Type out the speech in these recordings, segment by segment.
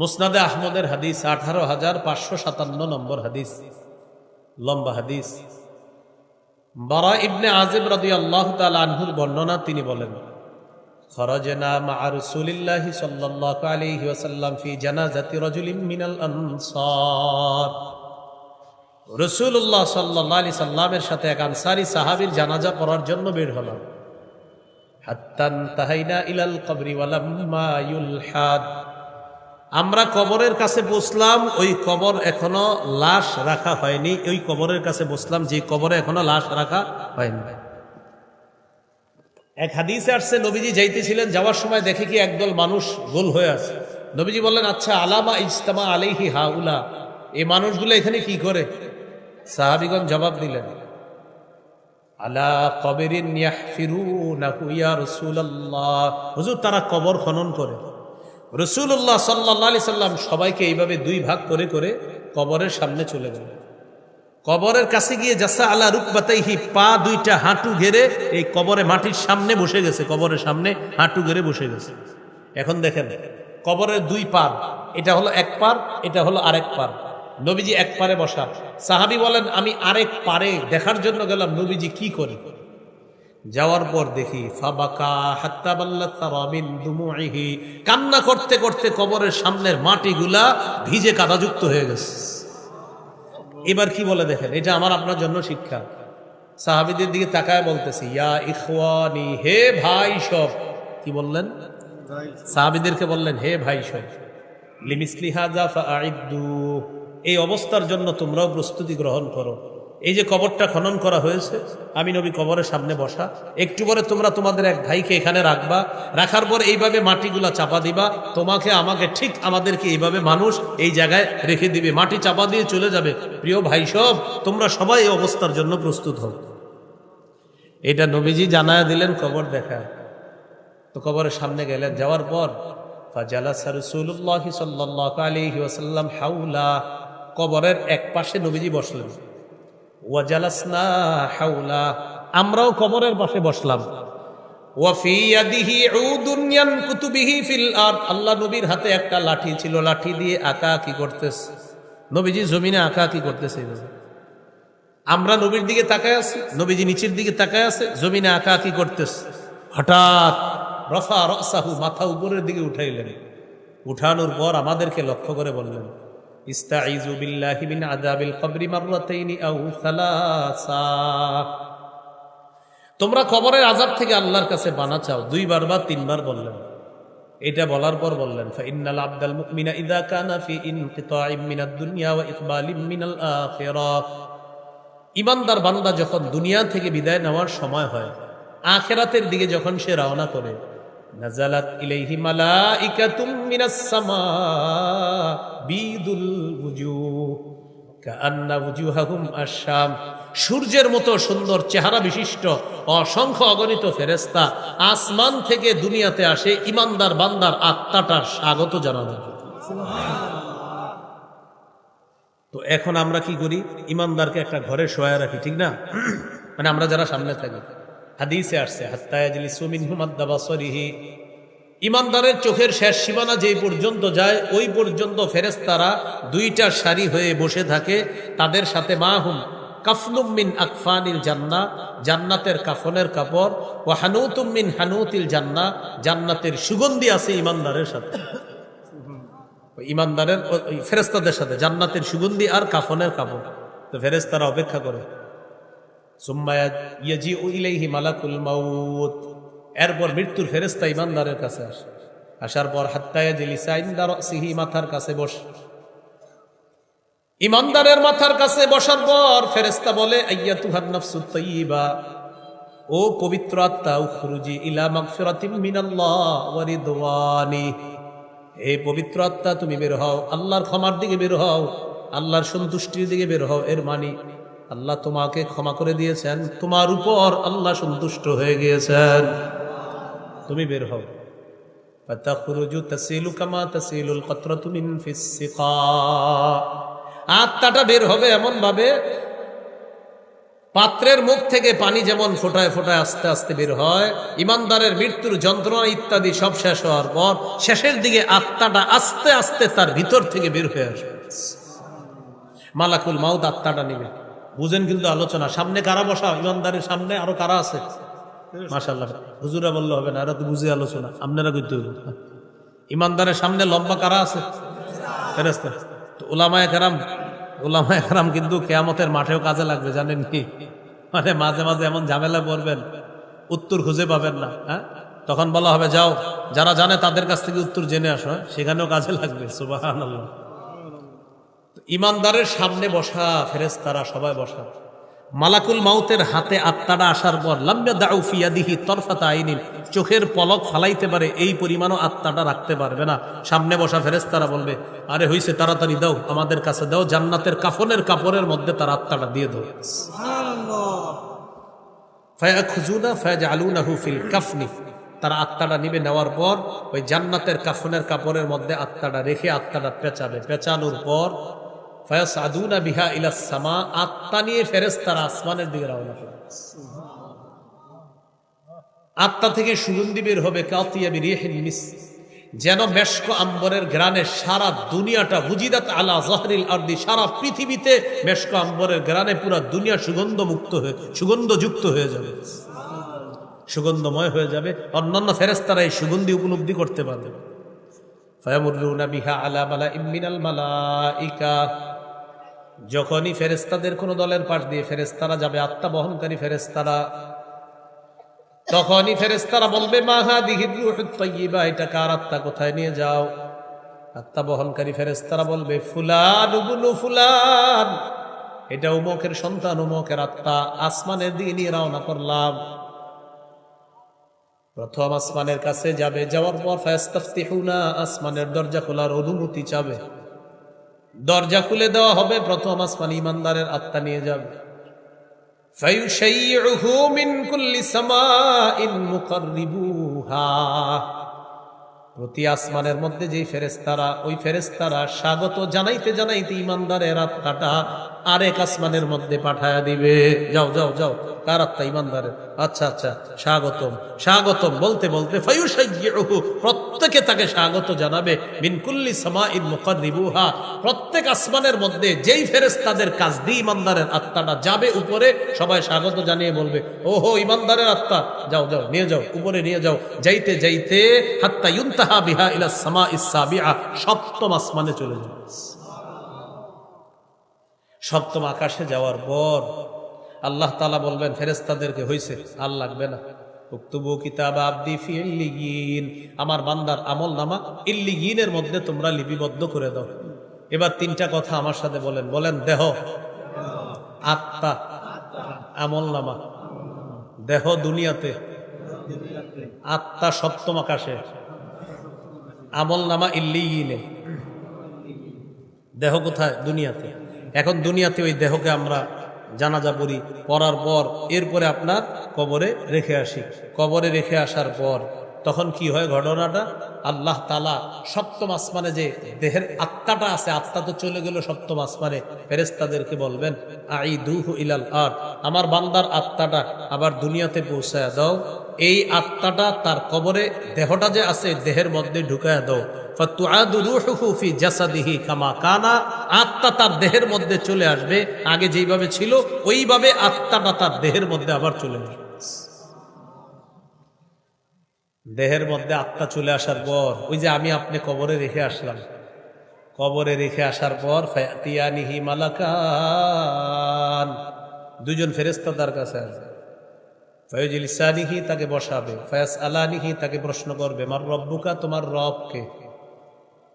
মুসনাদে আহমদের হাদিস, আঠারো হাজার পাঁচশো সাতান্ন নম্বর হাদিস। লম্বা হাদিস। বরা ইবনে আজিব রাদি আল্লাহ আনহুর বর্ণনা তিনি বলেন, খরজনা মা রসুলিল্লাহ সাল্লাল্লাহু আলাইহি ওয়াসাল্লাম ফি জানাজাতি রাজুলিন মিনাল আনসার। রসুল্লাহ সাল্লাহ আলি সাল্লামের সাথে এক আনসারি সাহাবীর জানাজা পড়ার জন্য বের হলাম। হাত্তান তাহাইনা ইলাল কবরি ওয়ালাম্মা ইউলহাদ। আমরা কবরের কাছে বসলাম, ওই কবর এখনও লাশ রাখা হয়নি। ওই কবরের কাছে বসলাম, যে কবরে এখনও লাশ রাখা হয়নি। এক হাদিসে আসছে, নবীজি যাইতেছিলেন, যাওয়ার সময় দেখে কি একদল মানুষ গোল হয়ে আছে। নবীজি বললেন আচ্ছা আলামা ইজতামা আলাইহি হাউলা, এই মানুষগুলো এখানে কি করে? সাহাবিগণ জবাব দিলেন, আলা কবেরিন হুজুর, তারা কবর খনন করে। রসুল্লাহ সাল্লাহ আলি সাল্লাম সবাইকে এইভাবে দুই ভাগ করে করে কবরের সামনে চলে গেল। কবরের কাছে গিয়ে জাসা আলা রুকবাতাইহি পা দুইটা হাঁটু ঘেরে এই কবরে মাটির সামনে বসে গেছে, কবরের সামনে হাঁটু ঘেরে বসে গেছে। এখন দেখেন, কবরের দুই পার, এটা হলো এক পার, এটা হলো আরেক পার। নবীজি এক পারে বসা। সাহাবি বলেন, আমি আরেক পারে দেখার জন্য গেলাম, নবীজি কি করে? যাওয়ার পর দেখি কান্না করতে করতে কবরের সামনের মাটিগুলা ভিজে কাদাযুক্ত হয়ে গেছে। এবার কি বলে দেখেন, এটা আমার আপনার জন্য শিক্ষা। সাহাবিদের দিকে তাকায় বলতেছি, ইয়া ইখওয়ানি, হে ভাই সব। কি বললেন? সাহাবিদেরকে বললেন, হে ভাই সব, লিমিসলি এই অবস্থার জন্য তোমরাও প্রস্তুতি গ্রহণ করো। এই যে কবরটা খনন করা হয়েছে, আমি নবী কবরের সামনে বসা। একটু পরে তোমরা তোমাদের এক ভাইকে এখানে রাখবা। রাখার পর এইভাবে মাটিগুলা চাপা দিবা। তোমাকে, আমাকে ঠিক আমাদেরকে এইভাবে মানুষ এই জায়গায় রেখে দিবে। মাটি চাপা দিয়ে চলে যাবে। প্রিয় ভাই সব, তোমরা সবাই এই অবস্থার জন্য প্রস্তুত হও। এটা নবীজি জানায় দিলেন কবর দেখা। তো কবরের সামনে গেলেন। যাওয়ার পর ওয়াসাল্লাম হাউলা কবরের এক পাশে নবীজি বসলেন। ওয়াজালাসনা হাউলা আমরাও কবরের পাশে বসলাম। আল্লাহ নবীর হাতে একটা লাঠি ছিল, লাঠি দিয়ে আঁকা কি করতেছে। নবীজি জমিনে আঁকা কি করতেছে আমরা নবীর দিকে তাকায় আছি, নবীজি নিচের দিকে তাকায় আছে, জমিনে আঁকা কি করতেছে। হঠাৎ রফা রসাহু মাথা উপরের দিকে উঠাইলেন। উঠানোর পর আমাদেরকে লক্ষ্য করে বললেন তোমরা কবরের আযাব থেকে আল্লাহর কাছে বানা চাও, দুইবার বা তিনবার বললেন। এটা বলার পর বললেন ফাইন্নাল আবদাল মুমিনা কানা ফি ইনকিতাইম মিনাদ দুনিয়া ওয়া ইকবালিম মিনাল ইমানদার বান্দা যখন দুনিয়া থেকে বিদায় নেওয়ার সময় হয়, আখেরাতের দিকে যখন সে রওনা করে নাজালাত ইলাইহি মালাইকাতুম মিনাস সামা, বিদুল উজুহ কান্না উজুহাহুম আশাম সূর্যের মতো সুন্দর চেহারা বিশিষ্ট, অসংখ্য অগণিত ফেরেস্তা আসমান থেকে দুনিয়াতে আসে ইমানদার বান্দার আত্মাটার স্বাগত জন্য। তো এখন আমরা কি করি? ইমানদারকে একটা ঘরে শোয়া রাখি, ঠিক না? মানে আমরা যারা সামনে থাকি। হাদিসে আসছে হাত্তায়াজলি হুমাদ্দাবাসরিহি ইমানদারের চোখের শেষ সীমানা যেই পর্যন্ত যায়, ওই পর্যন্ত ফেরেস্তারা দুইটা সারি হয়ে বসে থাকে, তাদের সাথে মা হুম কাফনুমিন আকফানিল জান্না, জান্নাতের কাফনের কাপড় ও হানুতুমিন হানুতিল জান্না, জান্নাতের সুগন্ধি আছে ইমানদারের সাথে। ইমানদারের ফেরেস্তাদের সাথে, জান্নাতের সুগন্ধি আর কাফনের কাপড়। তো ফেরেস্তারা অপেক্ষা করে এরপর মৃত্যুর ফেরেস্তা ইমানদারের কাছে আসে। আসার পর হাত্তায়া মাথার কাছে বস। ইমানদারের মাথার কাছে বসার পর ফেরেস্তা বলে আইয়া তুহার নফসু ও পবিত্র আত্মা, উখরুজি ইলা মাগফিরাতিম মিনাল্লাহ ওয়া হে পবিত্র আত্মা, তুমি বের হও। আল্লাহর ক্ষমার দিকে বের হও। আল্লাহর সন্তুষ্টির দিকে বের হও। এর মানি আল্লাহ তোমাকে ক্ষমা করে দিয়েছেন। তোমার উপর আল্লাহ সন্তুষ্ট হয়ে গিয়েছেন। তুমি বের হও। আত্মাটা বের হবে এমন ভাবে পাত্রের মুখ থেকে পানি যেমন ফোটায় ফোটায় আস্তে আস্তে বের হয়, ইমানদারের মৃত্যুর যন্ত্রণা ইত্যাদি সব শেষ হওয়ার পর শেষের দিকে আত্মাটা আস্তে আস্তে তার ভিতর থেকে বের হয়ে আসবে। মালাকুল মাউদ আত্মাটা নিবে। বুঝেন কিন্তু আলোচনা। সামনে কারা বসা? ইমানদারের সামনে আরও কারা আছে? মাশাল্লাহ হুজুরা বললে, হবে না, এরা তো বুঝে আলোচনা। আপনারা হবে। ইমানদারের সামনে লম্বা কারা আছে? তো ওলামায় কারাম ওলামায় কারাম কিন্তু কেয়ামতের মাঠেও কাজে লাগবে, জানেন কি? মানে মাঝে মাঝে এমন ঝামেলা পড়বেন, উত্তর খুঁজে পাবেন না হ্যাঁ? তখন বলা হবে, যাও, যারা জানে তাদের কাছ থেকে উত্তর জেনে আসো হ্যাঁ? সেখানেও কাজে লাগবে। সুবাহ ইমানদারের সামনে বসা ফেরেস্তারা সবাই বসা। মালাকুল মাউতের হাতে আত্মাটা আসার পর লাম্বা দাউফিয়া দিহি তরফাতা আইনিন, চোখের পলক ফালাইতে পারে, এই পরিমাণও আত্মাটা রাখতে পারবে না। সামনে বসা ফেরেস্তারা বলবে, আরে হইছে, তাড়াতাড়ি দাও, আমাদের কাছে দাও, জান্নাতের কাফনের কাপড়ের মধ্যে তার আত্মাটা দিয়ে দাও। ফায়া খুজুনা ফায়াজ আলুনাহু ফিল কাফনি। তারা আত্মাটা নিবে, নেওয়ার পর, ওই জান্নাতের কাফনের কাপড়ের মধ্যে আত্মাটা রেখে আত্মাটা পেঁচাবে। পেঁচানোর পর ফয়াস আদুনা বিহা ইলা সামা, আত্মা নিয়ে ফেরেস তারা আসমানের দিকে রওনা করে আত্মা থেকে সুগন্ধি বের হবে কাতিয়া বিরিহিন মিস, যেন মেশক আম্বরের গ্রানে সারা দুনিয়াটা হুজিদাত আলা জহরিল আরদি, সারা পৃথিবীতে মেশক আম্বরের গ্রানে পুরা দুনিয়া সুগন্ধ মুক্ত হয়ে, সুগন্ধযুক্ত হয়ে যাবে। সুগন্ধময় হয়ে যাবে, অন্যান্য ফেরেস্তারা এই সুগন্ধি উপলব্ধি করতে পারবে। ফায়ামুরুনা বিহা আলা মালা ইমিনাল মালাইকা যখনই ফেরেস্তাদের কোন দলের পাশ দিয়ে ফেরেস্তারা যাবে, আত্মা বহনকারী ফেরেস্তারা তখনই ফেরেস্তারা বলবে মাহা দিহিবা এটা কার আত্মা? কোথায় নিয়ে যাও? আত্মা বহনকারী ফেরেস্তারা বলবে, ফুলান উবুনু ফুলান এটা উমকের সন্তান, উমকের আত্মা, আসমানের দিকে নিয়ে রওনা করলাম। প্রথম আসমানের কাছে যাবে, যাওয়ার পর, ফায়াস্তাফতিহুনা আসমানের দরজা খোলার অনুমতি চাবে। দরজা খুলে দেওয়া হবে, প্রথম আসমান ইমানদারের আত্মা নিয়ে যাবে। প্রতি আসমানের মধ্যে যেই ফেরেস্তারা ওই ফেরেস্তারা স্বাগত জানাইতে জানাইতে ইমানদারের আত্মাটা আরেক আসমানের মধ্যে পাঠায় দিবে। যাও যাও যাও যাও। ইমানদারের? আচ্ছা আচ্ছা স্বাগতম স্বাগতম বলতে বলতে প্রত্যেকে তাকে স্বাগত জানাবে মিনকুল্লি মুকাররিবুহা। প্রত্যেক আসমানের মধ্যে যেই ফেরেশতাদের কাজ দিয়ে ইমানদারের আত্মাটা যাবে উপরে, সবাই স্বাগত জানিয়ে বলবে, ওহো, ইমানদারের আত্মা, যাও যাও, নিয়ে যাও, উপরে নিয়ে যাও, যাইতে যাইতে, হাত্তা ইউনতাহা বিহা ইলা সামা ইসাবিআ সপ্তম আসমানে চলে যাবে সপ্তম আকাশে যাওয়ার পর আল্লাহ তালা বলবেন ফেরেস্তাদেরকে হয়েছে আর লাগবে না। উক্তুবু কিতাব আব্দি ফি ইল্লিগিন আমার বান্দার আমল নামা ইল্লিগিনের মধ্যে তোমরা লিপিবদ্ধ করে দাও। এবার তিনটা কথা আমার সাথে বলেন। বলেন, দেহ। আত্মা। আমল নামা। দেহ দুনিয়াতে। আত্মা সপ্তম আকাশে। আমল নামা ইল্লিগিনে। দেহ কোথায়? দুনিয়াতে। এখন দুনিয়াতে ওই দেহকে আমরা জানাজা পড়ি, পড়ার পর এরপরে আপনার কবরে রেখে আসি। কবরে রেখে আসার পর তখন কি হয় ঘটনাটা? আল্লাহ তালা সপ্তম আসমানে যে দেহের আত্মাটা আছে, আত্মা তো চলে গেল সপ্তম আসমানে ফেরেস্তাদেরকে বলবেন আই দুহ ইলাল আর আমার বান্দার আত্মাটা আবার দুনিয়াতে পৌঁছায় দাও এই আত্মাটা তার কবরে, দেহটা যে আছে, দেহের মধ্যে ঢুকায় দাও। আত্মা তার দেহের মধ্যে চলে আসবে। আগে যেইভাবে ছিল, ওইভাবে আত্মাটা তার দেহের মধ্যে আবার চলে আসবে। দেহের মধ্যে আত্মা চলে আসার পর, ওই যে আমি আপনি কবরে রেখে আসলাম। কবরে রেখে আসার পর, ফায়াতিয়ানিহি মালাকান। দুজন ফেরেস্তা তার কাছে আছে ফয়জিল ইসানিহি তাকে বসাবে, ফয়াস আলানিহি তাকে প্রশ্ন করবে, মার রব্বুকা তোমার রবকে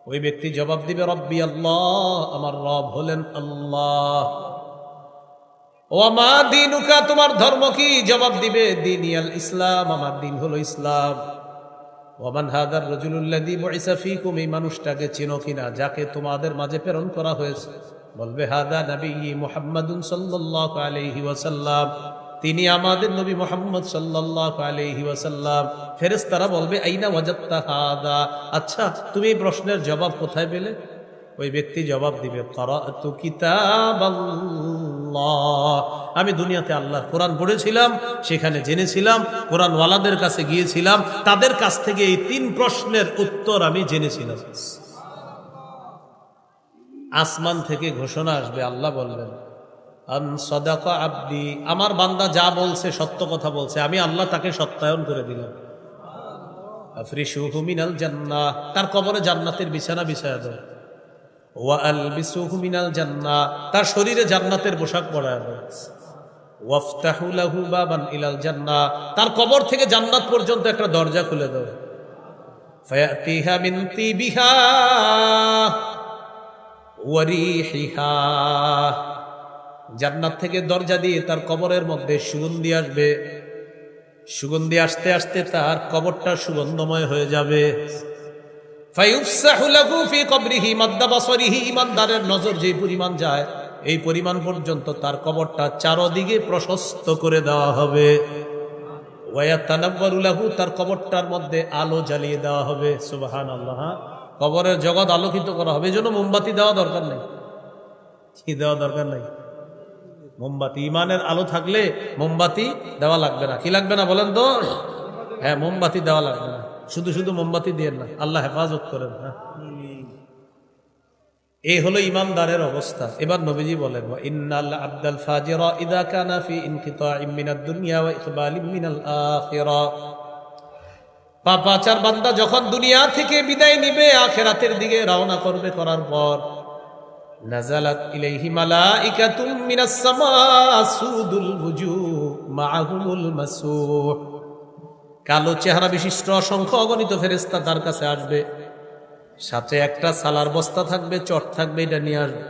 ওই ব্যক্তি জবাব দিবে, রব্বি আল্লাহ, আমার রব হলেন আল্লাহ। ও মা দিনুকা, তোমার ধর্ম কি? জবাব দিবে, দিন ইয়াল ইসলাম, আমার দিন হলো ইসলাম। ওমান হাদার রজুল্লাদি বইসা ফিকুম, এই মানুষটাকে চিনো কিনা, যাকে তোমাদের মাঝে প্রেরণ করা হয়েছে। বলবে, হাদা নবী মুহাম্মাদুন সাল্লাল্লাহু আলাইহি ওয়াসাল্লাম। তিনি আমাদের নবী মোহাম্মদ সাল্লাল্লাহু আলাইহি ওয়াসাল্লাম বলবে, আইনা ওয়াজাত্তা হাদা? আচ্ছা তুমি এই প্রশ্নের জবাব কোথায় পেলে? ওই ব্যক্তি জবাব দিবে আমি দুনিয়াতে আল্লাহ কোরআন পড়েছিলাম, সেখানে জেনেছিলাম, কোরআনওয়ালাদের কাছে গিয়েছিলাম, তাদের কাছ থেকে এই তিন প্রশ্নের উত্তর আমি জেনেছিলাম। আসমান থেকে ঘোষণা আসবে, আল্লাহ বলবেন। আব্দি। আমার বান্দা যা বলছে, সত্য কথা বলছে। আমি আল্লাহ তাকে সত্যায়ন করে দিলাম। জান্নাহ। তার কবরে জান্নাতের বিছানা বিছায়া মিনাল জান্নাহ। তার শরীরে জান্নাতের পোশাক পরায় ইলাল জান্নাহ। তার কবর থেকে জান্নাত পর্যন্ত একটা দরজা খুলে ফায়াতিহা মিন জান্নাত থেকে দরজা দিয়ে তার কবরের মধ্যে সুগন্ধি আসবে। সুগন্ধি আসতে আসতে তার কবরটা সুগন্ধময় হয়ে যাবে। ইমানদারের নজর যে পরিমাণ যায়, এই পরিমাণ পর্যন্ত তার কবরটা চারদিকে প্রশস্ত করে দেওয়া হবে। ওয়ায়াতানাব্বারু লাহু, তার কবরটার মধ্যে আলো জ্বালিয়ে দেওয়া হবে। সুবহানাল্লাহ হ্যাঁ? কবরের জগৎ আলোকিত করা হবে। এই জন্য মোমবাতি দেওয়া দরকার নেই। কি দেওয়া দরকার নাই? মোমবাতি, ইমানের আলো থাকলে মোমবাতি দেওয়া লাগবে না। কি লাগবে না বলেন তো? হ্যাঁ মোমবাতি দেওয়া লাগবে না। শুধু শুধু মোমবাতি দিয়ে না, আল্লাহ হেফাজত করেন হ্যাঁ। এই হলো ইমানদারের অবস্থা। এবার নবীজি বলেন ইন্নাল আব্দাল ফাজিরা ইদা কানা ফি দুনিয়া ওয়া ইকবালিম মিনাল আখিরা। পাপাচার বান্দা যখন দুনিয়া থেকে বিদায় নিবে, আখেরাতের দিকে রওনা করবে করার পর। নাজালাত ইলাইহি মালাইকাতুম মিনাস সামা সুদুল বুজুহ মাআহুমুল মাসুহ। কালো চেহারা বিশিষ্ট অসংখ্য অগণিত ফেরেশতা তার কাছে আসবে। সাথে একটা সালার বস্তা থাকবে, চট থাকবে, এটা নিয়ে আসবে।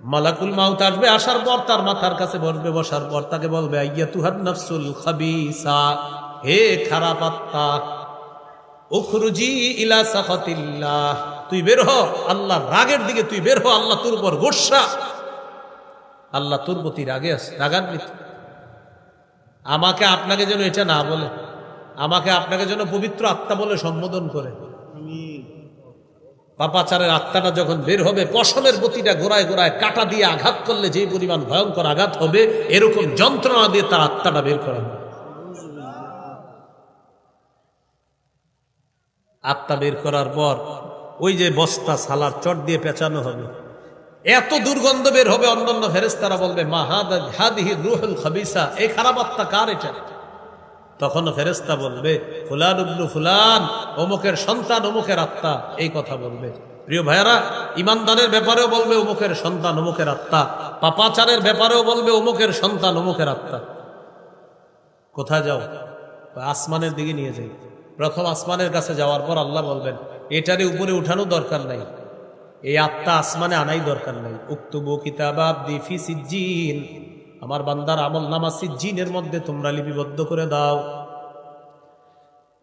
মালাকুল মাউত আসবে, আসার পর তার মাথার কাছে বসবে, বসার পর তাকে বলবে আইয়া তুহার নফসুল খাবিসা, হে খারাপ আত্মা, উখরুজি ইলা সাখাতিল্লাহ। তুই বের হ। আল্লাহ রাগের দিকে তুই বের হ। আল্লাহ তোর উপর গোসা আল্লাহ তোর প্রতি রাগে আছে রাগান্বিত। আমাকে আপনাকে যেন এটা না বলে আমাকে আপনাকে যেন পবিত্র আত্মা বলে সম্বোধন করে। পাপাচারের আত্মাটা যখন বের হবে পশমের গতিটা গোড়ায় গোড়ায় কাটা দিয়ে আঘাত করলে যে পরিমাণ ভয়ঙ্কর আঘাত হবে এরকম যন্ত্রণা দিয়ে তার আত্মাটা বের করা হবে। আত্মা বের করার পর ওই যে বস্তা সালার চট দিয়ে পেঁচানো হবে। এত দুর্গন্ধ বের হবে অন্যান্য ফেরেস্তারা বলবে, মা হাদিহি রুহুল খাবিসা, এই খারাপ আত্মা কার এটা? তখনও ফেরেস্তা বলবে, ফুলান উবনু ফুলান, অমুকের সন্তান, অমুকের আত্মা, এই কথা বলবে। প্রিয় ভাইয়ারা ইমানদানের ব্যাপারেও বলবে, অমুকের সন্তান, অমুকের আত্মা, পাপাচারের ব্যাপারেও বলবে, অমুকের সন্তান, অমুকের আত্মা। কোথায় যাও? আসমানের দিকে নিয়ে যাই। প্রথম আসমানের কাছে যাওয়ার পর আল্লাহ বলবেন এটারে উপরে উঠানো দরকার নাই। এই আত্মা আসমানে আনাই দরকার নাই। দিফি সিজ্জিন। আমার বান্দার আমল নামা সিজ্জিনের মধ্যে তোমরা লিপিবদ্ধ করে দাও।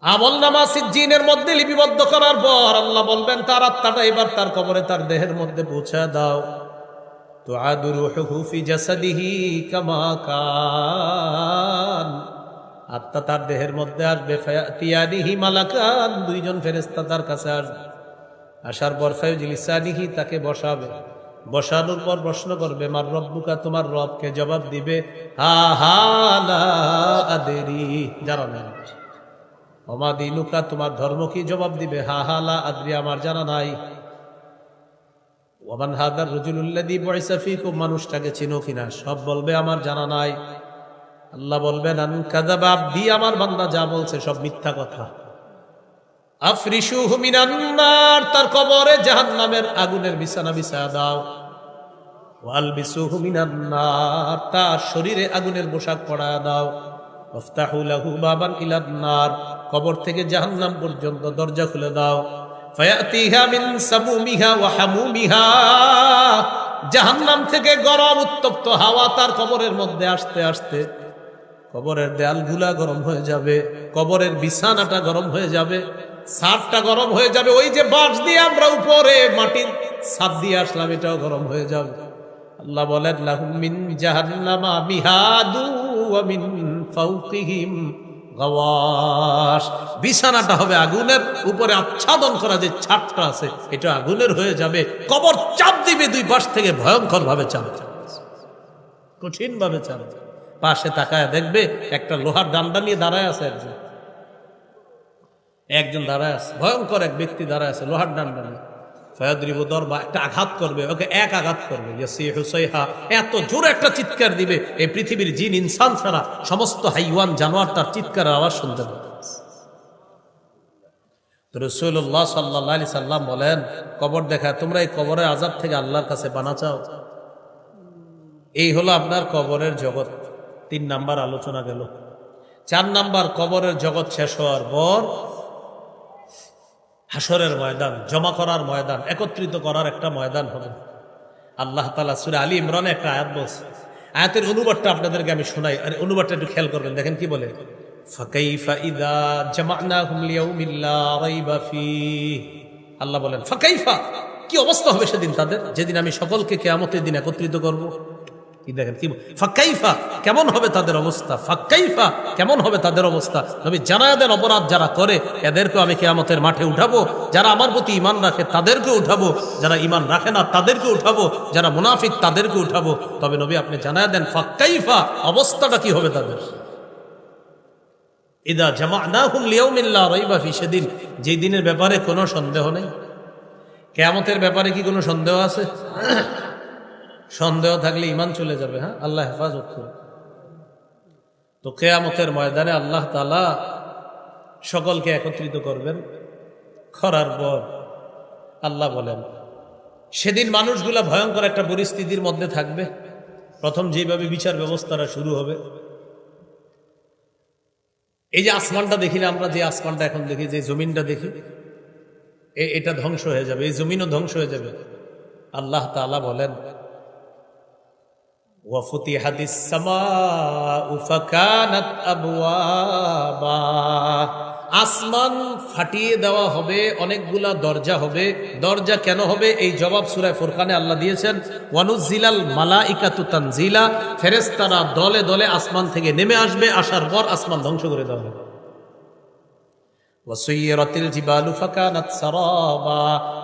আমল নামা সিজ্জিনের মধ্যে লিপিবদ্ধ করার পর আল্লাহ বলবেন, তার আত্মাটা এবার তার কবরে তার দেহের মধ্যে পৌঁছে দাও। তো আদুর হুফি জাসাদিহি কামা কান। আত্মা তার দেহের মধ্যে আসবে দুইজন ফেরেস্তা তার কাছে আসবে। আসার পর ফায়ুজিলিসানিহি তাকে বসাবে। বসানোর পর প্রশ্ন করবে, মার রব্বুকা, তোমার রবকে জবাব দিবে? হা হা আদেরি। তোমার ধর্ম কি জবাব দিবে? হা হা, লা আদরি, আমার জানা নাই। ওমান হাদার রজুল্লাদি বয়সাফিকুম মানুষটাকে চিনো কিনা? সব বলবে, আমার জানা নাই। আল্লাহ বলবেন, আন কাদাবা আব্দি, আমার বান্দা যা বলছে সব মিথ্যা কথা। আফরিসু হুমিনান্নার তার কবরে জাহান্নামের আগুনের বিছানা বিছায়া দাও। ওয়াল বিসু হুমিনান্নার তার শরীরে আগুনের পোশাক পরায়া দাও। ওফতাহু লাহু বাবান ইলান্নার কবর থেকে জাহান্নাম পর্যন্ত দরজা খুলে দাও। ফায়াতিহা মিন সামুমিহা ওয়া হামুমিহা, জাহান্নাম থেকে গরম উত্তপ্ত হাওয়া তার কবরের মধ্যে আসতে আসতে কবরের দেয়ালগুলা গরম হয়ে যাবে, কবরের বিছানাটা গরম হয়ে যাবে সাপটা গরম হয়ে যাবে, ওই যে বাঁশ দিয়ে আমরা উপরে মাটির সাপ দিয়ে আসলাম, এটাও গরম হয়ে যাবে। আল্লাহ বলেন, লাহুম মিন জাহান্নামা মিহাদু ওয়া মিন ফাওকিহিম বিছানাটা হবে আগুনের উপরে আচ্ছাদন করা যে ছাদটা আছে, এটা আগুনের হয়ে যাবে। কবর চাপ দিবে, দুই পাশ থেকে ভয়ঙ্কর ভাবে চাপ কঠিন ভাবে চাপ পাশে তাকায় দেখবে একটা লোহার ডান্ডা নিয়ে দাঁড়ায় আছে একজন। একজন দাঁড়ায় আছে, ভয়ঙ্কর এক ব্যক্তি দাঁড়ায় আছে লোহার ডান্ডা নিয়ে। ফয়াদ্রিবু দরবা একটা আঘাত করবে, ওকে এক আঘাত করবে। এত জোরে একটা চিৎকার দিবে, এই পৃথিবীর জিন ইনসান ছাড়া সমস্ত হাইওয়ান জানোয়ার তার চিৎকারের আওয়াজ শুনতে পাবে। রসুল্লাহ সাল্লাহ আলি সাল্লাম বলেন, কবর দেখায়, তোমরা এই কবরের আজাব থেকে আল্লাহর কাছে বানা চাও? এই হলো আপনার কবরের জগৎ। তিন নাম্বার আলোচনা গেল। চার নাম্বার কবরের জগৎ শেষ হওয়ার পর হাসরের ময়দান, জমা করার ময়দান, একত্রিত করার একটা ময়দান হবে। আল্লাহ তালা সুরে আলী ইমরানে একটা আয়াত বলছে। আয়াতের অনুবাদটা আপনাদেরকে আমি শোনাই, আর অনুবাদটা একটু খেয়াল করবেন, দেখেন কি বলে? আল্লাহ বলেন, ফাকাইফা, কি অবস্থা হবে সেদিন তাদের? যেদিন আমি সকলকে কেয়ামতের দিন একত্রিত করব। কি দেখেন, কি ফাক্কাইফা কেমন হবে তাদের অবস্থা? ফাক্কাইফা কেমন হবে তাদের অবস্থা? নবী জানায়াদের অপরাধ যারা করে, এদেরকেও আমি কেয়ামতের মাঠে উঠাবো। যারা আমার প্রতি ইমান রাখে তাদেরকে উঠাবো। যারা ইমান রাখে না তাদেরকে উঠাবো। যারা মুনাফিক তাদেরকে উঠাবো। তবে নবী আপনি জানায় দেন ফাক্কাইফা অবস্থাটা কি হবে তাদের? ইদা জামা না হুম লিয়াউমিল্লা রইবাফি সেদিন যেই দিনের ব্যাপারে কোনো সন্দেহ নেই। কেয়ামতের ব্যাপারে কি কোনো সন্দেহ আছে? সন্দেহ থাকলে ইমান চলে যাবে হ্যাঁ? আল্লাহ হেফাজত করবে তো কেয়ামতের ময়দানে আল্লাহ তালা সকলকে একত্রিত করবেন। করার পর আল্লাহ বলেন, সেদিন মানুষগুলা ভয়ঙ্কর একটা পরিস্থিতির মধ্যে থাকবে। প্রথম যেভাবে বিচার ব্যবস্থাটা শুরু হবে। এই যে আসমানটা দেখি না আমরা, যে আসমানটা এখন দেখি, যে জমিনটা দেখি এটা ধ্বংস হয়ে যাবে, এই জমিনও ধ্বংস হয়ে যাবে। আল্লাহ তাআলা বলেন وفتحت السماء فكانت أبوابا আসমান ফাটিয়ে দেওয়া হবে অনেকগুলা দরজা হবে দরজা কেন হবে এই জবাব সুরায় ফুরকানে আল্লাহ দিয়েছেন ওয়ানুজিলাল মালাইকাতু তানজিলা ফেরেশতারা দলে দলে আসমান থেকে নেমে আসবে আসার পর আসমান ধ্বংস করে দেওয়া হবে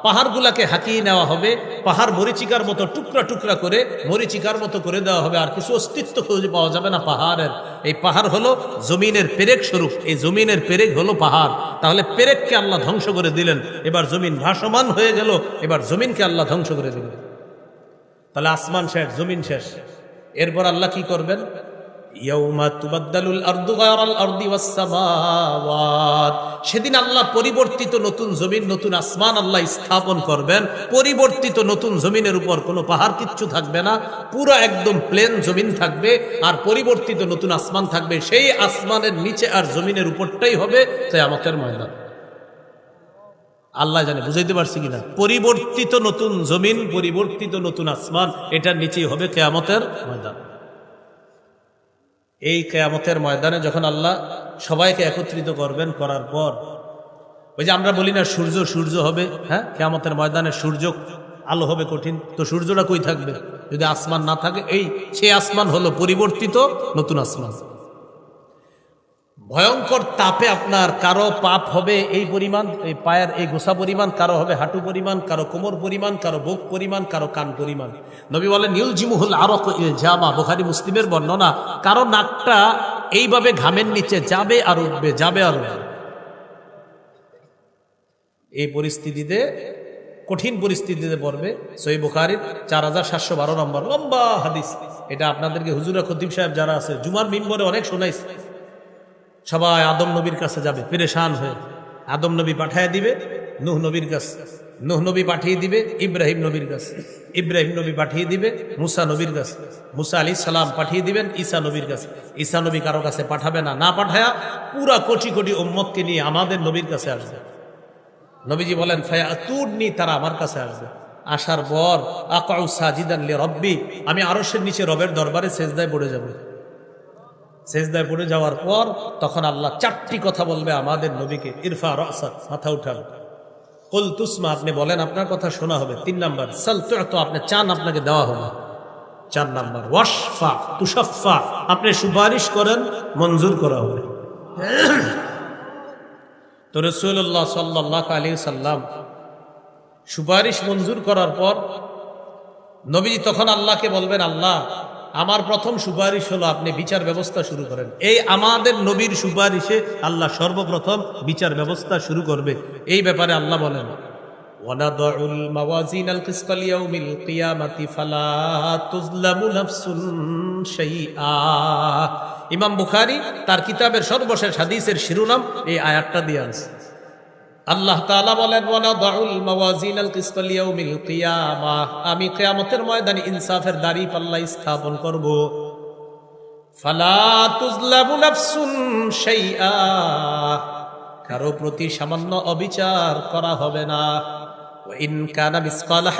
পাহাড়গুলাকে হাকিয়ে নেওয়া হবে, পাহাড় মরিচিকার মতো টুকরা টুকরা করে, মরিচিকার মতো করে দেওয়া হবে, আর কিছু অস্তিত্ব খুঁজে পাওয়া যাবে না পাহাড়ের। এই পাহাড় হলো জমিনের পেরেক স্বরূপ, এই জমিনের পেরেক হলো পাহাড়। তাহলে পেরেককে আল্লাহ ধ্বংস করে দিলেন, এবার জমিন ভাসমান হয়ে গেল, এবার জমিনকে আল্লাহ ধ্বংস করে দিলেন। তাহলে আসমান শেষ, জমিন শেষ। এরপর আল্লাহ কি করবেন? সেদিন আল্লাহ পরিবর্তিত নতুন জমিন, নতুন আসমান আল্লাহ স্থাপন করবেন। পরিবর্তিত নতুন জমিনের উপর কোনো পাহাড় কিচ্ছু থাকবে না, পুরো একদম প্লেন জমিন থাকবে আর পরিবর্তিত নতুন আসমান থাকবে। সেই আসমানের নিচে আর জমিনের উপরটাই হবে কিয়ামতের ময়দান। আল্লাহ জানে, বুঝাইতে পারছি কিনা? পরিবর্তিত নতুন জমিন, পরিবর্তিত নতুন আসমান, এটার নিচেই হবে কেয়ামতের ময়দান। এই কেয়ামতের ময়দানে যখন আল্লাহ সবাইকে একত্রিত করবেন, করার পর, ওই যে আমরা বলি না সূর্য সূর্য হবে হ্যাঁ? কেয়ামতের ময়দানে সূর্য আলো হবে কঠিন। তো সূর্যটা কই থাকবে? যদি আসমান না থাকে, এই সেই আসমান হলো পরিবর্তিত নতুন আসমান। ভয়ঙ্কর তাপে আপনার কারও পাপ হবে, এই পরিমাণ, এই পায়ের এই গোসা পরিমাণ, কারও হবে হাঁটু পরিমাণ, কারও কোমর পরিমাণ, কারও বুক পরিমাণ, কারও কান পরিমাণ। নবী বলে নীল জিমুহুল আরও জামা বোখারি মুসলিমের বর্ণনা, কারও নাকটা এইভাবে ঘামের নিচে যাবে আর উঠবে, যাবে আর উঠবে। এই পরিস্থিতিতে, কঠিন পরিস্থিতিতে পড়বে সই বুখারির চার হাজার সাতশো বারো নম্বর। লম্বা হাদিস। এটা আপনাদেরকে হুজুরা খতিব সাহেব যারা আছে, জুমার মিম্বরে অনেক শোনাইছে। সবাই আদম নবীর কাছে যাবে, পেরেশান হয়ে। আদম নবী পাঠিয়ে দিবে, নুহ নবীর কাছে। নুহ নবী পাঠিয়ে দিবে, ইব্রাহিম নবীর কাছে। ইব্রাহিম নবী পাঠিয়ে দিবে, মুসা নবীর কাছে। মুসা আলী সালাম পাঠিয়ে দিবেন, ঈসা নবীর কাছে। ঈসা নবী কারও কাছে পাঠাবে না। না পাঠায়া পুরা কোটি কোটি উম্মতকে নিয়ে আমাদের নবীর কাছে আসবে। নবীজি বলেন ফায়া তুরনি তারা আমার কাছে আসবে। আসার পর, আকাউ সাজিদান রব্বি আমি আরশের নিচে রবের দরবারে সেজদায় পড়ে যাব। সেজদায় পড়ে যাওয়ার পর তখন আল্লাহ চারটি কথা বলবে আমাদের নবীকে। ইরফা রাসাদ মাথা উঠান কুল তুসমা, আপনি বলেন, আপনার কথা শোনা হবে। তিন নাম্বার, সাল তো আপনি চান আপনাকে দেওয়া হবে। চার নাম্বার, ওয়াশফা তুষাফা আপনি সুপারিশ করেন, মঞ্জুর করা হবে। তো রসুল্লাহ সাল্লাহ আলী সাল্লাম সুপারিশ মঞ্জুর করার পর নবীজি তখন আল্লাহকে বলবেন, আল্লাহ আমার প্রথম সুপারিশ হলো আপনি বিচার ব্যবস্থা শুরু করেন এই আমাদের নবীর সুপারিশে আল্লাহ সর্বপ্রথম বিচার ব্যবস্থা শুরু করবে এই ব্যাপারে আল্লাহ বলেন ونضع الموازين القسط ليوم القيامة فلا تظلم نفس شيئا ইমাম বুখারী তার কিতাবের সর্বশেষ হাদিসের শিরোনাম এই আয়াতটা দিয়ে আছে আল্লাহ তাআলা বলেন আল আমি কিয়ামতের ময়দানে ইনসাফের দাড়ি পাল্লা স্থাপন করব। কারও প্রতি সামান্য অবিচার করা হবে না। ইন পরিমাণ আমল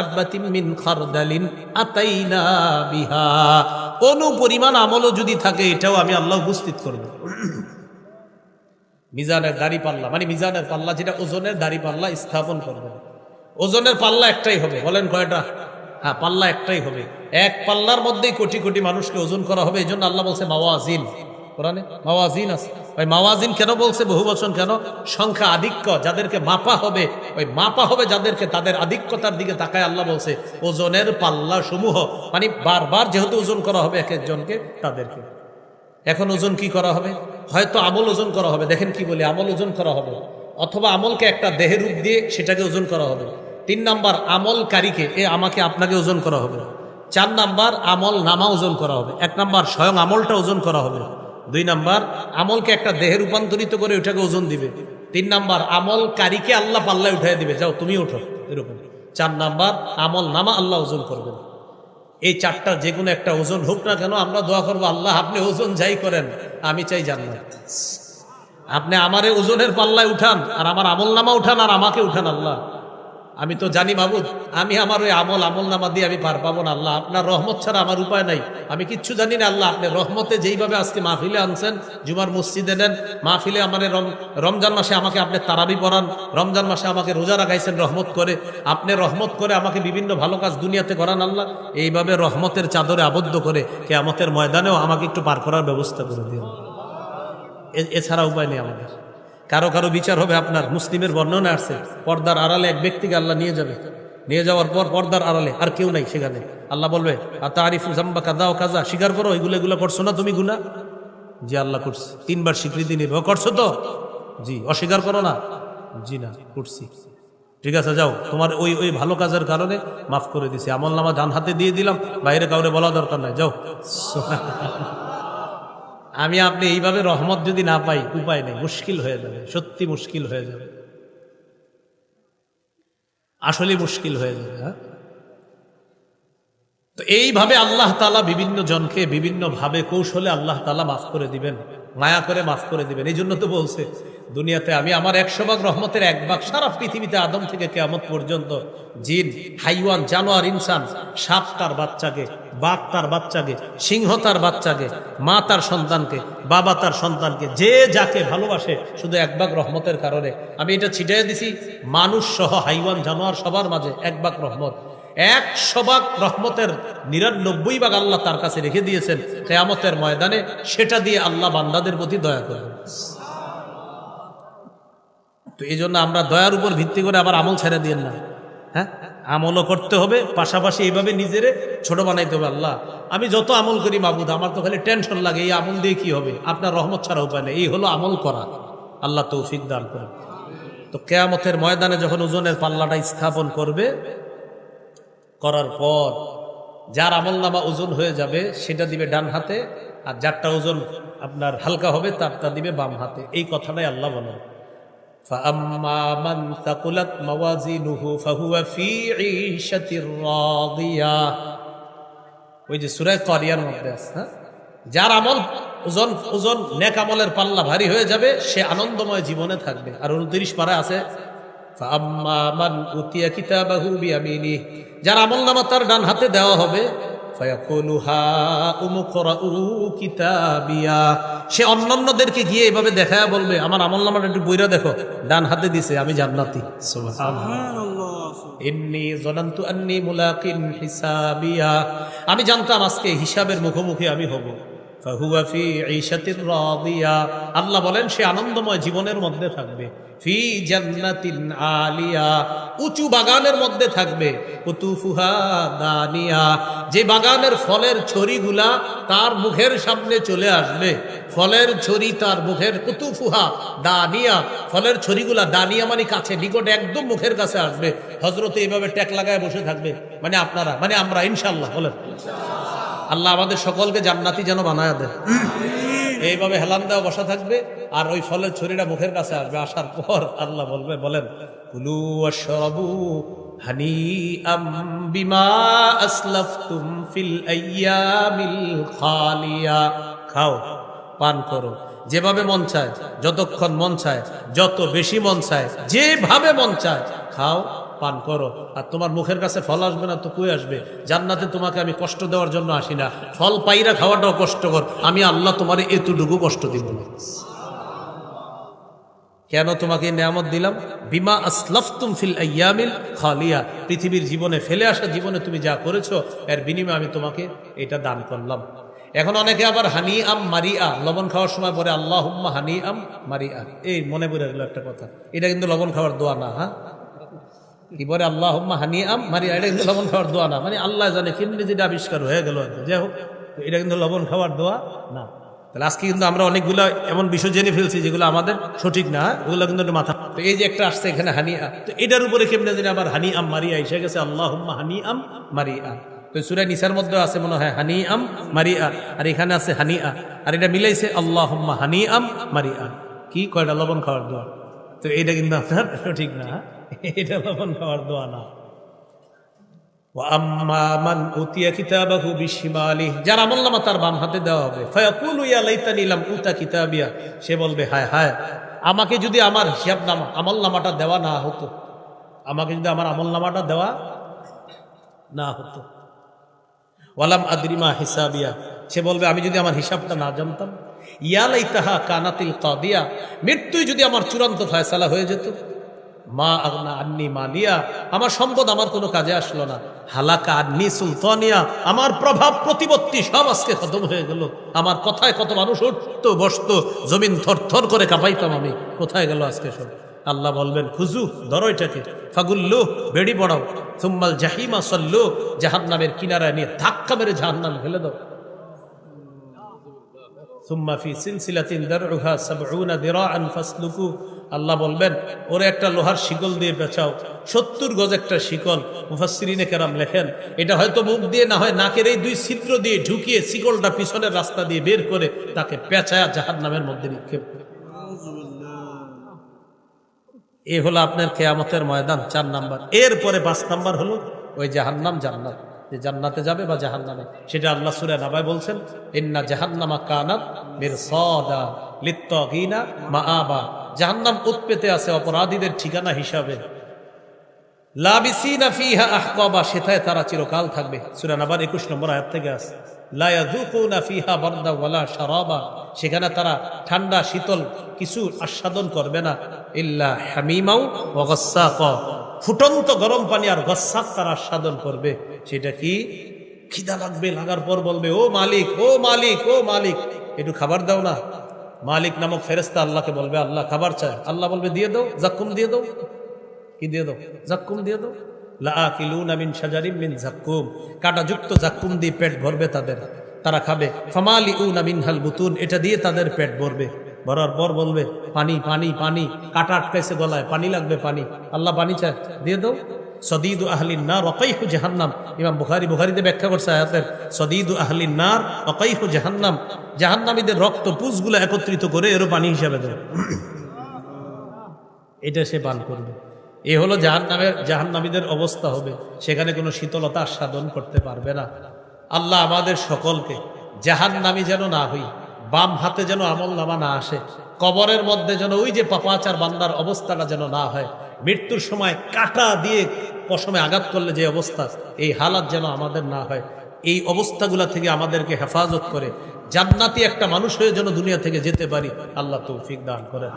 অনুপরিমাণ আমলও যদি থাকে, এটাও আমি আল্লাহ উপস্থিত করব। মিজানের দাড়ি পাল্লা মানে মিজানের পাল্লা যেটা ওজনের দাড়ি পাল্লা স্থাপন করবে। ওজনের পাল্লা একটাই হবে, বলেন কয়টা? হ্যাঁ পাল্লা একটাই হবে। এক পাল্লার মধ্যেই কোটি কোটি মানুষকে ওজন করা হবে এই জন্য আল্লাহ বলছে মাওয়াজিন। কোরআনে মাওয়াজিন আছে। ওই মাওয়াজিন কেন বলছে? বহু বচন কেন? সংখ্যা আধিক্য যাদেরকে মাপা হবে, ওই মাপা হবে যাদেরকে তাদের আধিক্যতার দিকে তাকায় আল্লাহ বলছে, ওজনের পাল্লা সমূহ মানে বারবার যেহেতু ওজন করা হবে এক একজনকে, তাদেরকে। এখন ওজন কি করা হবে? হয়তো আমল ওজন করা হবে। দেখেন কি বলি, আমল ওজন করা হবে। অথবা আমলকে একটা দেহের রূপ দিয়ে সেটাকে ওজন করা হবে। তিন নাম্বার, আমলকারীকে, এ আমাকে আপনাকে ওজন করা হবে। চার নাম্বার আমল নামা ওজন করা হবে। এক নাম্বার, স্বয়ং আমলটা ওজন করা হবে। দুই নাম্বার, আমলকে একটা দেহে রূপান্তরিত করে ওটাকে ওজন দিবে। তিন নাম্বার, আমলকারীকে আল্লাহ পাল্লায় উঠাই দিবে। যাও, তুমি ওঠো এরকম। চার নাম্বার আমল নামা আল্লাহ ওজন করবেন। এই চারটার যে কোনো একটা ওজন হোক না কেন, আমরা দোয়া করব, আল্লাহ আপনি ওজন যাই করেন, আমি চাই জান্নাত। আপনি আমারে ওজনের পাল্লায় উঠান, আর আমার আমল নামা উঠান, আর আমাকে উঠান, আল্লাহ। আমি তো জানি মাবুদ, আমি আমার ওই আমল আমল নামা দিয়ে আমি পার পাবো না আল্লাহ। আপনার রহমত ছাড়া আমার উপায় নাই। আমি কিচ্ছু জানি না আল্লাহ, আপনি রহমতে যেইভাবে আজকে মাহফিলে আনছেন, জুমার মসজিদে নেন, মাহফিলে আমার রম- রমজান মাসে আমাকে আপনি তারাবি পড়ান, রমজান মাসে আমাকে রোজা রাখাইছেন, রহমত করে। আপনি রহমত করে আমাকে বিভিন্ন ভালো কাজ দুনিয়াতে করান আল্লাহ। এইভাবে রহমতের চাদরে আবদ্ধ করে কেয়ামতের ময়দানেও আমাকে একটু পার করার ব্যবস্থা করে দিন এছাড়া উপায় নেই আমাদের। কারও কারও বিচার হবে আপনার। মুসলিমের বর্ণনা আসছে পর্দার আড়ালে এক ব্যক্তিকে আল্লাহ নিয়ে যাবে। নিয়ে যাওয়ার পর পর্দার আড়ালে আর কেউ নাই সেখানে। আল্লাহ বলবে আর তারিফু জাম্বা কাদা ও কাজা, স্বীকার করো, এগুলো এগুলো করছ না তুমি গুনা জি, আল্লাহ করছি। তিনবার স্বীকৃতি নিবে করছ তো? জি, অস্বীকার করো না? জি, না, করছি। ঠিক আছে, যাও। তোমার ওই ওই ভালো কাজের কারণে মাফ করে দিছি। আমল নামা ডান হাতে দিয়ে দিলাম, বাইরে কাউরে বলা দরকার নাই। যাও। আমি আপনি এইভাবে রহমত যদি না পাই, উপায় নেই, মুশকিল হয়ে যাবে, সত্যি মুশকিল হয়ে যাবে। আসলে মুশকিল হয়ে যাবে হ্যাঁ? তো এইভাবে আল্লাহ তালা বিভিন্ন জনকে বিভিন্ন ভাবে কৌশলে আল্লাহ তালা মাফ করে দিবেন, মায়া করে মাফ করে দিবেন। এই জন্য তো বলছে, দুনিয়াতে আমি আমার একশো ভাগ রহমতের এক ভাগ সারা পৃথিবীতে আদম থেকে কেয়ামত পর্যন্ত জিন, হাইওয়ান, জানোয়ার, ইনসান, সাপ তার বাচ্চাকে, বাঘ তার বাচ্চাকে, সিংহ তার বাচ্চাকে, মা তার সন্তানকে, বাবা তার সন্তানকে, যে যাকে ভালোবাসে শুধু এক ভাগ রহমতের কারণে। আমি এটা ছিটিয়ে দিছি মানুষ সহ হাইওয়ান, জানোয়ার সবার মাঝে এক ভাগ রহমত। একশো ভাগ রহমতের নিরানব্বই ভাগ আল্লাহ তার কাছে রেখে দিয়েছেন কেয়ামতের ময়দানে, সেটা দিয়ে আল্লাহ বান্দাদের প্রতি দয়া করবেন তো এই জন্য আমরা দয়ার উপর ভিত্তি করে আবার আমল ছেড়ে দিয়েন না। হ্যাঁ? আমলও করতে হবে, পাশাপাশি এইভাবে নিজেরে ছোট বানাইতে হবে আল্লাহ। আমি যত আমল করি মাবুদ, আমার তো খালি টেনশন লাগে, এই আমল দিয়ে কি হবে? আপনার রহমত ছাড়া উপায় নেই। এই হলো আমল করা। আল্লাহ তৌফিক দান করে তো কেয়ামতের ময়দানে যখন ওজনের পাল্লাটা স্থাপন করবে করার পর যার আমল নামা ওজন হয়ে যাবে, সেটা দিবে ডান হাতে, আর যারটা ওজন আপনার হালকা হবে, তারটা দিবে বাম হাতে। এই কথাটাই আল্লাহ বলেন। ওই যে সুরায় হ্যাঁ? যার আমল ওজন ওজন, নেক আমলের পাল্লা ভারী হয়ে যাবে, সে আনন্দময় জীবনে থাকবে। আর উনত্রিশ পাড়ায় আছে যার আমল নামা তার ডান হাতে দেওয়া হবে সে অন্যান্যদেরকে গিয়ে এভাবে দেখায় বলবে আমার আমল নামাটা একটু বইরা দেখো ডান হাতে দিছে আমি জান্নাতি। আমি জানতাম আজকে হিসাবের মুখোমুখি আমি হব। আল্লাহ বলেন সে আনন্দময় জীবনের মধ্যে থাকবে। ফি জান্নাতিন আলিয়া। উঁচু বাগানের মধ্যে থাকবে। কুতুফুহা দানিয়া। যে বাগানের ফলের ছড়িগুলা তার মুখের সামনে চলে আসবে। ফলের ছড়ি তার মুখের কুতুফুহা দানিয়া। ফলের ছড়িগুলা দানিয়া মানে কাছে, নিকট একদম মুখের কাছে আসবে। হজরত এইভাবে ট্যাক লাগায় বসে থাকবে। মানে আপনারা মানে আমরা ইনশাল্লাহ বলেন। আল্লাহ আমাদের সকলকে জান্নাতি যেন বানায় দেয় এইভাবে হেলান দেওয়া বসা থাকবে, আর ওই ফলের ছড়িটা মুখের কাছে আসবে, আসার পর আল্লাহ বলবে, বলেন, কুলু ওয়াশরাবু হানি বিমা খালিয়া। খাও, পান করো। যেভাবে মন চায়, যতক্ষণ মন চায়, যত বেশি মন চায়, যেভাবে মন চায়, খাও। পান করো। আর তোমার মুখের কাছে ফল আসবে না তো কই আসবে? জান্নাতে তোমাকে আমি কষ্ট দেওয়ার জন্য আসি না। ফল পাইরা খাওয়াটাও কষ্টকর। আমি আল্লাহ তোমার এতটুকু কষ্ট দিব না। কেন তোমাকে নিয়ামত দিলাম? বিমা আসলাফতুম ফিল আইয়ামিল খালিয়া। পৃথিবীর জীবনে ফেলে আসা জীবনে তুমি যা করেছ, এর বিনিময়ে আমি তোমাকে এটা দান করলাম। এখন অনেকে আবার হানি আম মারিয়া লবণ খাওয়ার সময় পরে আল্লাহ হানি আম মারিয়া এই মনে পড়ে গেল একটা কথা। এটা কিন্তু লবণ খাওয়ার দোয়া না হ্যাঁ? কি বলে আল্লাহ আম মারিয়া এটা কিন্তু লবণ খাওয়ার দোয়া না। মানে আল্লাহ জানে কেমনি যেটা আবিষ্কার হয়ে গেল। যাই হোক এটা কিন্তু লবণ খাওয়ার দোয়া না। তাহলে আজকে কিন্তু আমরা অনেকগুলো এমন বিষয় জেনে ফেলছি যেগুলো আমাদের সঠিক না, ওগুলো কিন্তু মাথা তো এই যে একটা আসছে এখানে, হানি আম তো এটার উপরে কেমনে জানি আবার, হানি আম মারিয়া এসে গেছে আল্লাহ হানি আম মারিয়া। তো সুরা নিসার মধ্যে আছে মনে হয়, হানি আম মারিয়া। আর এখানে আছে, হানি আ আর এটা মিলাইছে আল্লাহ হানি আম মারিয়া। কি কয়টা লবণ খাওয়ার দোয়া? তো এটা কিন্তু আপনার সঠিক না। এটা লবণ খাওয়ার দোয়া না। যারা বললাম তার বাম হাতে দেওয়া হবে। সে বলবে, হায় হায়, আমাকে যদি আমার হিসাব নামা আমল নামাটা দেওয়া না হতো, আমাকে যদি আমার আমল নামাটা দেওয়া না হতো। ওয়ালাম আদরিমা হিসাবিয়া। সে বলবে, আমি যদি আমার হিসাবটা না জানতাম ইয়ালাই তাহা কানাতিল কাদিয়া, মৃত্যুই যদি আমার চূড়ান্ত ফয়সালা হয়ে যেত মা আগনা আন্নি মালিয়া আমার সম্পদ আমার কোনো কাজে আসলো না। হালাকা আন্নি সুলতানিয়া, আমার প্রভাব প্রতিপত্তি সব আজকে খতম হয়ে গেল। আমার কথায় কত মানুষ উঠতো, বসতো, জমিন থর থর করে কাঁপাইতাম আমি। কোথায় গেল আজকে সব? আল্লাহ বলবেন, খুজু ধরোইটাকে ফাগুল্লু, বেড়ি পড়াও। সুম্মাল জাহিমা সল্লু, জাহান্নামের কিনারায় নিয়ে ধাক্কা মেরে জাহান্নাম ফেলে দাও। আল্লাহ বলবেন, ওরে একটা লোহার শিকল দিয়ে বেচাও। সত্তর গজ একটা শিকল। কেরাম লেখেন, এটা হয়তো মুখ দিয়ে, না হয় নাকের এই দুই ছিদ্র দিয়ে ঢুকিয়ে শিকলটা পিছনের রাস্তা দিয়ে বের করে তাকে পেঁচায়া জাহান্নামের মধ্যে নিক্ষেপ এ হলো আপনার কেয়ামতের ময়দান, চার নাম্বার। এরপরে পাঁচ নাম্বার হলো ওই জাহান্নাম জান্নাত। যে জান্নাতে যাবে বা জাহান্নামে। সেটা আল্লাহ সুরে নাবায় বলছেন, ইন্না জাহান্নামা কানাত মির সদা লিত্তগিনা মা আবা জাহান্নাম উৎপেতে আছে অপরাধীদের ঠিকানা হিসাবে। সেথায় তারা চিরকাল থাকবে। সূরা 21 নম্বর থেকে সেখানে তারা ঠান্ডা, শীতল কিছু আস্বাদন করবে না, ইল্লা হামিমাউ ফুটন্ত গরম পানি আর গসাক তারা আস্বাদন করবে। সেটা কি? খিদা লাগবে, লাগার পর বলবে, ও মালিক ও মালিক ও মালিক। একটু খাবার দাও না। মালিক নামক ফেরেস্তা আল্লাহকে বলবে, আল্লাহ, খাবার চায় আল্লাহ বলবে, দিয়ে দাও, জাক্কুম দিয়ে দাও। কি দিয়ে দাও? জাক্কুম দিয়ে দাও। দিয়ে পেট ভরবে তাদের। তারা খাবে। ফামালিউনা মিনহাল বুতুন, এটা দিয়ে তাদের পেট ভরবে। ভরার পর বলবে, পানি পানি পানি। পানি লাগবে, পানি। আল্লাহ, পানি চায় দিয়ে দাও। সদিদু আহলিন নার অকাইহু জাহান্নাম। ইমাম বুখারি বুখারিতে ব্যাখ্যা করছে আয়াতের, সদিদু আহলিন নার অকাইহু জাহান্নাম। জাহান্নামীদের রক্ত পুষগুলো একত্রিত করে এরও পানি হিসাবে দেয়। এটা সে পান করবে। এ হলো জাহান নামের জাহান্নামীদের অবস্থা হবে। সেখানে কোনো শীতলতা আস্বাদন করতে পারবে না। আল্লাহ আমাদের সকলকে জাহান্নামী যেন না হই বাম হাতে যেন আমল নামা না আসে, কবরের মধ্যে যেন ওই যে পাপাচার বান্দার অবস্থাটা যেন না হয়, মৃত্যুর সময় কাটা দিয়ে পশমে আঘাত করলে যে অবস্থা, এই হালাত যেন আমাদের না হয়। এই অবস্থাগুলা থেকে আমাদেরকে হেফাজত করে, জান্নাতি একটা মানুষ হয়ে যেন দুনিয়া থেকে যেতে পারি, আল্লাহ তৌফিক দান করেন।